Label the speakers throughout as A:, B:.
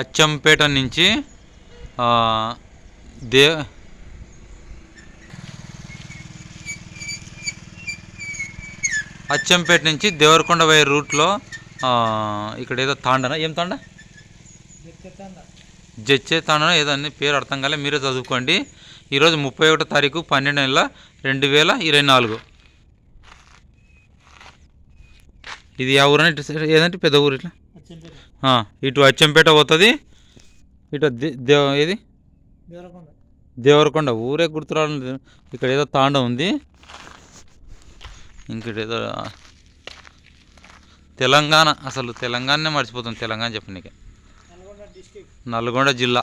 A: అచ్చంపేట నుంచి దే అచ్చంపేట నుంచి దేవరకొండ పోయే రూట్లో ఇక్కడ ఏదో తాండనా? ఏం తాండ? జచ్చే తాండన? ఏదో అన్ని పేరు అర్థం కాలే మీరే చదువుకోండి. ఈరోజు ముప్పై ఒకటో తారీఖు పన్నెండు నెల రెండు వేల ఇరవై నాలుగు. ఇది ఆ ఊరని ఏదంటే పెద్ద ఊరు ఇట్లా? ఇటు అచ్చంపేట పోతుంది. ఇటు దే- దేవ ఏది? దేవరకొండ. ఊరే గుర్తురాలి ఇక్కడ ఏదో తాండ ఉంది. ఇంకటేదో తెలంగాణ. అసలు తెలంగాణనే మర్చిపోతుంది తెలంగాణ చెప్పనీకే నల్గొండ జిల్లా.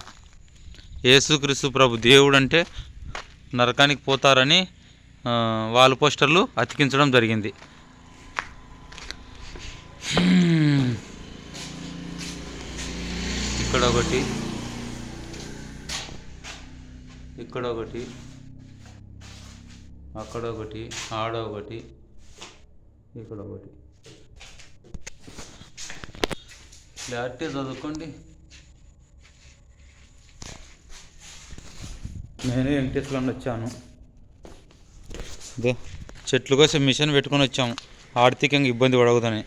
A: యేసుక్రీస్తు ప్రభు దేవుడు అంటే నరకానికి పోతారని వాల్ పోస్టర్లు అతికించడం జరిగింది. ఇక్కడ ఒకటి ఇక్కడ ఒకటి అక్కడ ఒకటి ఆడ ఒకటి ఇక్కడ ఒకటి క్లారిటీ చదువుకోండి. నేను వెంకటేశ్వరం వచ్చాను. అదే. చెట్లు కోసం మిషన్ పెట్టుకొని వచ్చాము. ఆర్థికంగా ఇబ్బంది పడవద్దని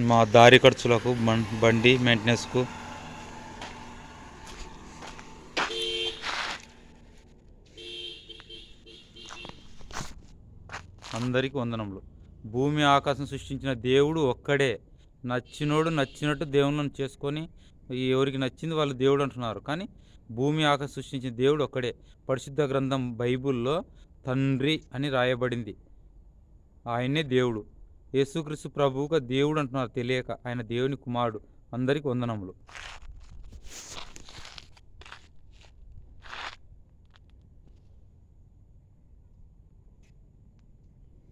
A: మా దారి ఖర్చులకు బండి మెయింటెనెన్స్కు అందరికీ వందనములు. భూమి ఆకాశం సృష్టించిన దేవుడు ఒక్కడే. నచ్చినోడు నచ్చినట్టు దేవుళ్ళని చేసుకొని ఎవరికి నచ్చింది వాళ్ళు దేవుడు అంటున్నారు. కానీ భూమి ఆకాశం సృష్టించిన దేవుడు ఒక్కడే. పరిశుద్ధ గ్రంథం బైబిల్లో తండ్రి అని రాయబడింది. ఆయనే దేవుడు. యేసుక్రీస్తు ప్రభువుగా దేవుడు అంటున్నారు తెలియక. ఆయన దేవుని కుమారుడు. అందరికీ వందనములు.